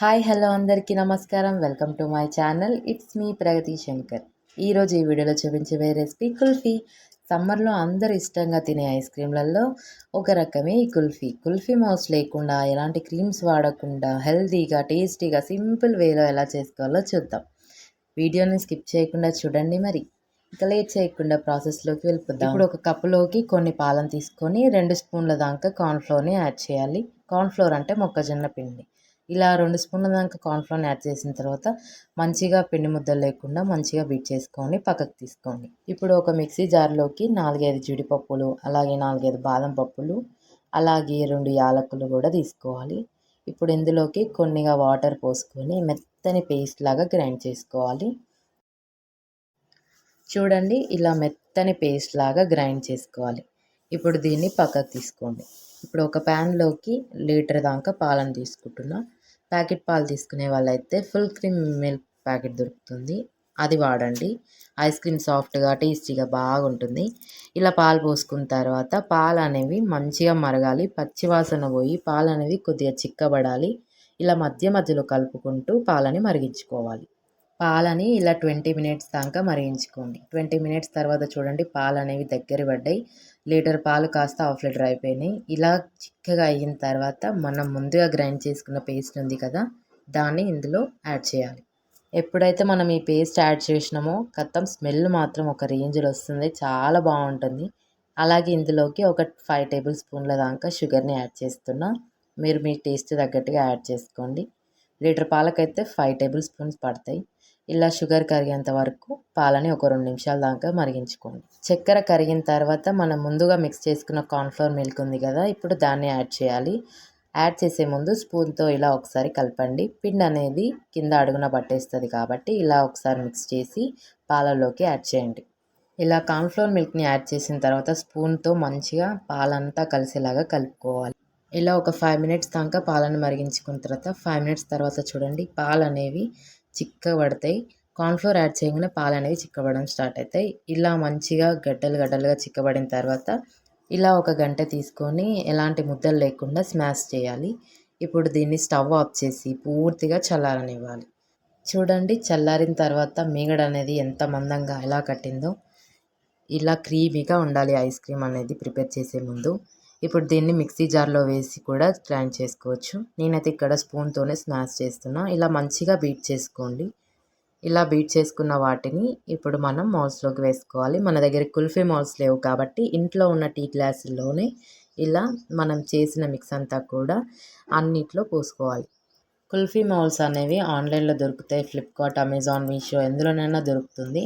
Hi hello అందరికీ నమస్కారం. Welcome to my channel. It's me Pragathi Shankar. ఈరోజు ఈ వీడియోలో చూపించే రెసిపీ కుల్ఫీ. సమ్మర్లో అందరు ఇష్టంగా తినే ఐస్ క్రీమ్లలో ఒక రకమే ఈ కుల్ఫీ. కుల్ఫీ మౌస్ లేకుండా ఎలాంటి క్రీమ్స్ వాడకుండా హెల్తీగా టేస్టీగా సింపుల్ వేలో ఎలా చేసుకోవాలో చూద్దాం. వీడియోని స్కిప్ చేయకుండా చూడండి మరి. ఇక లేట్ చేయకుండా ప్రాసెస్లోకి వెళ్ళిపోద్దాం ఇప్పుడు ఒక కప్పులోకి కొన్ని పాలను తీసుకొని రెండు స్పూన్ల దాకా కార్న్ఫ్లోర్ని యాడ్ చేయాలి. కార్న్ఫ్లోర్ అంటే మొక్కజొన్న పిండి. ఇలా రెండు స్పూన్ల దాకా కార్న్ఫ్లోర్ యాడ్ చేసిన తర్వాత మంచిగా పిండి ముద్దలు లేకుండా మంచిగా బీట్ చేసుకోండి పక్కకు తీసుకోండి. ఇప్పుడు ఒక మిక్సీ జార్లోకి నాలుగైదు జీడిపప్పులు అలాగే నాలుగైదు బాదం పప్పులు అలాగే రెండు యాలకులు కూడా తీసుకోవాలి. ఇప్పుడు ఇందులోకి కొన్నిగా వాటర్ పోసుకొని మెత్తని పేస్ట్ లాగా గ్రైండ్ చేసుకోవాలి. చూడండి ఇలా మెత్తని పేస్ట్ లాగా గ్రైండ్ చేసుకోవాలి. ఇప్పుడు దీన్ని పక్కకు తీసుకోండి. ఇప్పుడు ఒక ప్యాన్లోకి లీటర్ దాకా పాలను తీసుకుంటున్నా. ప్యాకెట్ పాలు తీసుకునే వాళ్ళైతే ఫుల్ క్రీమ్ మిల్క్ ప్యాకెట్ దొరుకుతుంది. అది వాడండి. ఐస్ క్రీమ్ సాఫ్ట్గా టేస్టీగా బాగుంటుంది. ఇలా పాలు పోసుకున్న తర్వాత పాలు అనేవి మంచిగా మరగాలి. పచ్చివాసన పోయి పాలు అనేవి కొద్దిగా చిక్కబడాలి. ఇలా మధ్య మధ్యలో కలుపుకుంటూ పాలని మరిగించుకోవాలి. పాలని ఇలా ట్వంటీ మినిట్స్ దాకా మరిగించుకోండి. ట్వంటీ మినిట్స్ తర్వాత చూడండి పాలు అనేవి దగ్గర పడ్డాయి. లీటర్ పాలు కాస్త హాఫ్ లీటర్ అయిపోయినాయి. ఇలా చిక్కగా అయిన తర్వాత మనం ముందుగా గ్రైండ్ చేసుకున్న పేస్ట్ ఉంది కదా దాన్ని ఇందులో యాడ్ చేయాలి. ఎప్పుడైతే మనం ఈ పేస్ట్ యాడ్ చేసినామో కత్తం స్మెల్ మాత్రం ఒక రేంజ్లో వస్తుంది చాలా బాగుంటుంది. అలాగే ఇందులోకి ఒక ఫైవ్ టేబుల్ స్పూన్ల దాకా షుగర్ని యాడ్ చేస్తున్నా. మీరు మీ టేస్ట్ తగ్గట్టుగా యాడ్ చేసుకోండి. లీటర్ పాలకైతే ఫైవ్ టేబుల్ స్పూన్స్ పడతాయి. ఇలా షుగర్ కరిగేంత వరకు పాలని ఒక రెండు నిమిషాల దాకా మరిగించుకోండి. చక్కెర కరిగిన తర్వాత మనం ముందుగా మిక్స్ చేసుకున్న కార్న్ఫ్లవర్ మిల్క్ ఉంది కదా ఇప్పుడు దాన్ని యాడ్ చేయాలి. యాడ్ చేసే ముందు స్పూన్తో ఇలా ఒకసారి కలపండి. పిండి అనేది కింద అడుగున పట్టేస్తుంది కాబట్టి ఇలా ఒకసారి మిక్స్ చేసి పాలలోకి యాడ్ చేయండి. ఇలా కార్న్ఫ్లోర్ మిల్క్ని యాడ్ చేసిన తర్వాత స్పూన్తో మంచిగా పాలంతా కలిసేలాగా కలుపుకోవాలి. ఇలా ఒక ఫైవ్ మినిట్స్ దాకా పాలను మరిగించుకున్న తర్వాత ఫైవ్ మినిట్స్ తర్వాత చూడండి పాలు అనేవి చిక్కబడతాయి. కార్న్ఫ్లోర్ యాడ్ చేయగానే పాలు అనేవి చిక్కబడడం స్టార్ట్ అవుతాయి ఇలా మంచిగా గడ్డలు గడ్డలుగా చిక్కబడిన తర్వాత ఇలా ఒక గంట తీసుకొని ఎలాంటి ముద్దలు లేకుండా స్మాష్ చేయాలి. ఇప్పుడు దీన్ని స్టవ్ ఆఫ్ చేసి పూర్తిగా చల్లారనివ్వాలి. చూడండి చల్లారిన తర్వాత మీగడ అనేది ఎంత మందంగా ఎలా కట్టిందో. ఇలా క్రీమీగా ఉండాలి ఐస్ క్రీమ్ అనేది ప్రిపేర్ చేసే ముందు. ఇప్పుడు దీన్ని మిక్సీ జార్లో వేసి కూడా గ్రైండ్ చేసుకోవచ్చు. నేనైతే ఇక్కడ స్పూన్తోనే స్మాష్ చేస్తున్నా. ఇలా మంచిగా బీట్ చేసుకోండి. ఇలా బీట్ చేసుకున్న వాటిని ఇప్పుడు మనం మౌల్స్లోకి వేసుకోవాలి. మన దగ్గర కుల్ఫీ మౌల్స్ లేవు కాబట్టి ఇంట్లో ఉన్న టీ గ్లాసుల్లోనే ఇలా మనం చేసిన మిక్స్ అంతా కూడా అన్నిట్లో పోసుకోవాలి. కుల్ఫీ మౌల్స్ అనేవి ఆన్లైన్లో దొరుకుతాయి. ఫ్లిప్కార్ట్ అమెజాన్ మీషో ఎందులోనైనా దొరుకుతుంది.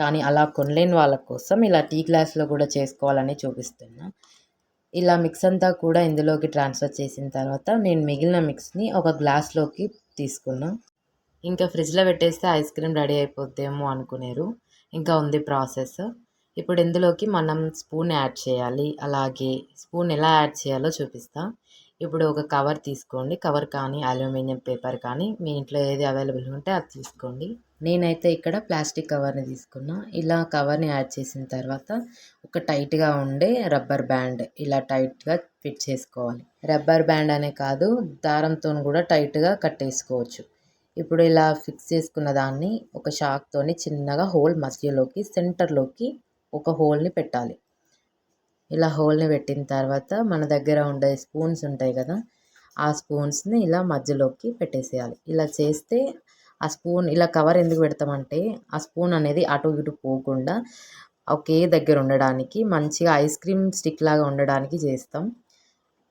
కానీ అలా కొనలేని వాళ్ళ కోసం ఇలా టీ గ్లాస్లో కూడా చేసుకోవాలని చూపిస్తున్నా. ఇలా మిక్స్ అంతా కూడా ఇందులోకి ట్రాన్స్ఫర్ చేసిన తర్వాత నేను మిగిలిన మిక్స్ని ఒక గ్లాస్లోకి తీసుకున్నా. ఇంకా ఫ్రిడ్జ్లో పెట్టేస్తే ఐస్ క్రీమ్ రెడీ అయిపోద్దేమో అనుకునేరు. ఇంకా ఉంది ప్రాసెస్ ఇప్పుడు ఇందులోకి మనం స్పూన్ యాడ్ చేయాలి. అలాగే స్పూన్ ఎలా యాడ్ చేయాలో చూపిస్తా. ఇప్పుడు ఒక కవర్ తీసుకోండి. కవర్ కానీ అల్యూమినియం పేపర్ కానీ మీ ఇంట్లో ఏది అవైలబుల్ ఉంటే అది తీసుకోండి. నేనైతే ఇక్కడ ప్లాస్టిక్ కవర్ని తీసుకున్నా. ఇలా కవర్ని యాడ్ చేసిన తర్వాత ఒక టైట్గా ఉండే రబ్బర్ బ్యాండ్ ఇలా టైట్గా ఫిట్ చేసుకోవాలి. రబ్బర్ బ్యాండ్ అనే కాదు దారంతో కూడా టైట్గా కట్టేసుకోవచ్చు ఇప్పుడు ఇలా ఫిక్స్ చేసుకున్న దాన్ని ఒక షాక్తోని చిన్నగా హోల్ మధ్యలోకి సెంటర్లోకి ఒక హోల్ని పెట్టాలి. ఇలా హోల్ని పెట్టిన తర్వాత మన దగ్గర ఉండే స్పూన్స్ ఉంటాయి కదా ఆ స్పూన్స్ని ఇలా మధ్యలోకి పెట్టేసేయాలి. ఇలా చేస్తే ఆ స్పూన్ ఇలా కవర్ ఎందుకు పెడతామంటే ఆ స్పూన్ అనేది అటు ఇటు పోకుండా ఒకే దగ్గర ఉండడానికి మంచిగా ఐస్ క్రీమ్ స్టిక్ లాగా ఉండడానికి చేస్తాం.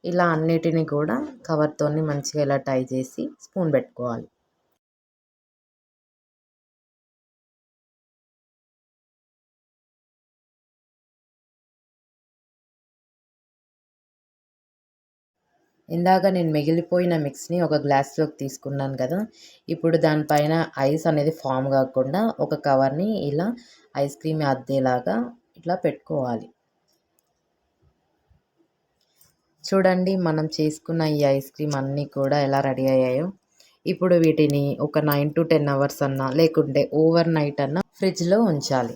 ఇలా అన్నిటిని కూడా కవర్తో మంచిగా ఇలా టై చేసి స్పూన్ పెట్టుకోవాలి. ఇందాక నేను మిగిలిపోయిన మిక్స్ని ఒక గ్లాస్లోకి తీసుకున్నాను కదా. ఇప్పుడు దానిపైన ఐస్ అనేది ఫామ్ కాకుండా ఒక కవర్ని ఇలా ఐస్ క్రీమ్ అద్దేలాగా ఇట్లా పెట్టుకోవాలి. చూడండి మనం చేసుకున్న ఈ ఐస్ క్రీమ్ అన్నీ కూడా ఎలా రెడీ అయ్యాయో. ఇప్పుడు వీటిని ఒక నైన్ టు టెన్ అవర్స్ అన్నా లేకుంటే ఓవర్ నైట్ అన్నా ఫ్రిడ్జ్లో ఉంచాలి.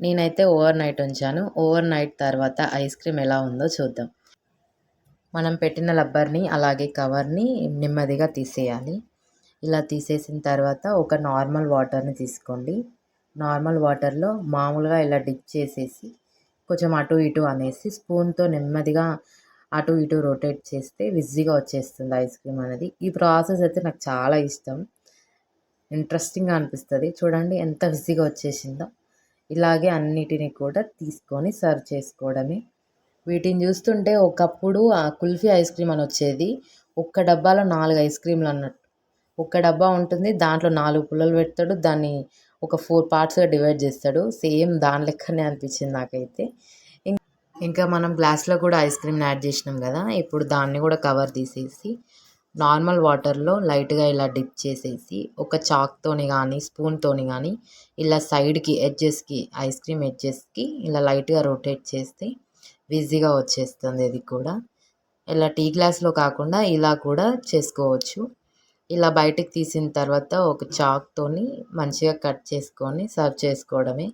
నేనైతే ఓవర్ నైట్ ఉంచాను. ఓవర్ నైట్ తర్వాత ఐస్ క్రీమ్ ఎలా ఉందో చూద్దాం. మనం పెట్టిన రబ్బర్ని అలాగే కవర్ని నెమ్మదిగా తీసేయాలి. ఇలా తీసేసిన తర్వాత ఒక నార్మల్ వాటర్ని తీసుకోండి. నార్మల్ వాటర్లో మామూలుగా ఇలా డిప్ చేసేసి కొంచెం అటు ఇటు అనేసి స్పూన్తో నెమ్మదిగా అటు ఇటు రొటేట్ చేస్తే విజీగా వచ్చేస్తుంది ఐస్ క్రీమ్ అనేది. ఈ ప్రాసెస్ అయితే నాకు చాలా ఇష్టం. ఇంట్రెస్టింగ్గా అనిపిస్తుంది. చూడండి ఎంత విజీగా వచ్చేసిందో. ఇలాగే అన్నిటిని కూడా తీసుకొని సర్వ్ చేసుకోవడమే. వీటిని చూస్తుంటే ఒకప్పుడు ఆ కుల్ఫీ ఐస్ క్రీమ్ అని వచ్చేది. ఒక్క డబ్బాలో నాలుగు ఐస్ క్రీమ్లు అన్నట్టు. ఒక్క డబ్బా ఉంటుంది దాంట్లో నాలుగు పుల్లలు పెడతాడు దాన్ని ఒక ఫోర్ పార్ట్స్గా డివైడ్ చేస్తాడు. సేమ్ దాని లెక్కనే అనిపించింది నాకైతే. ఇంకా మనం గ్లాస్లో కూడా ఐస్ క్రీమ్ని యాడ్ చేసినాం కదా ఇప్పుడు దాన్ని కూడా కవర్ తీసేసి నార్మల్ వాటర్లో లైట్గా ఇలా డిప్ చేసేసి ఒక చాక్తోని కానీ స్పూన్తోని కానీ ఇలా సైడ్కి ఎడ్జెస్కి ఐస్ క్రీమ్ ఎడ్జెస్కి ఇలా లైట్గా రొటేట్ చేస్తే ఈజీగా వచ్చేస్తుంది ఇది కూడా. ఇలా టీ గ్లాస్లో కాకుండా ఇలా కూడా చేసుకోవచ్చు. ఇలా బయటకు తీసిన తర్వాత ఒక చాక్తోని మంచిగా కట్ చేసుకొని సర్వ్ చేసుకోవడమే.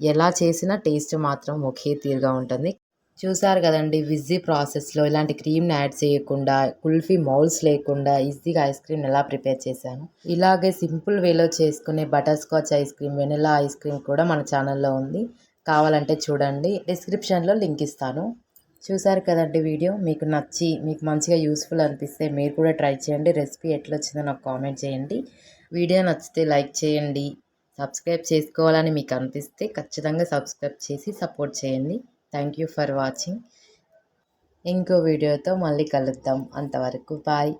ఎలా చేసినా టేస్ట్ మాత్రం ఒకే తీరుగా ఉంటుంది. చూసారు కదండి విజీ ప్రాసెస్లో ఇలాంటి క్రీమ్ని యాడ్ చేయకుండా కుల్ఫీ మౌల్స్ లేకుండా ఈజీగా ఐస్ క్రీమ్ ఎలా ప్రిపేర్ చేశాను. ఇలాగే సింపుల్ వేలో చేసుకునే butterscotch ice cream vanilla ice cream కూడా మన ఛానల్లో ఉంది. కావాలంటే చూడండి. డిస్క్రిప్షన్లో లింక్ ఇస్తాను. చూసారు కదండి వీడియో? మీకు నచ్చి మీకు మంచిగా యూస్ఫుల్ అనిపిస్తే మీరు కూడా ట్రై చేయండి. రెసిపీ ఎట్లా వచ్చిందో నాకు కామెంట్ చేయండి. వీడియో నచ్చితే లైక్ చేయండి. సబ్స్క్రైబ్ చేసుకోవాలని మీకు అనిపిస్తే ఖచ్చితంగా సబ్స్క్రైబ్ చేసి సపోర్ట్ చేయండి. Thank you for watching. ఇంకో వీడియోతో మళ్ళీ కలుద్దాం. అంతవరకు బాయ్.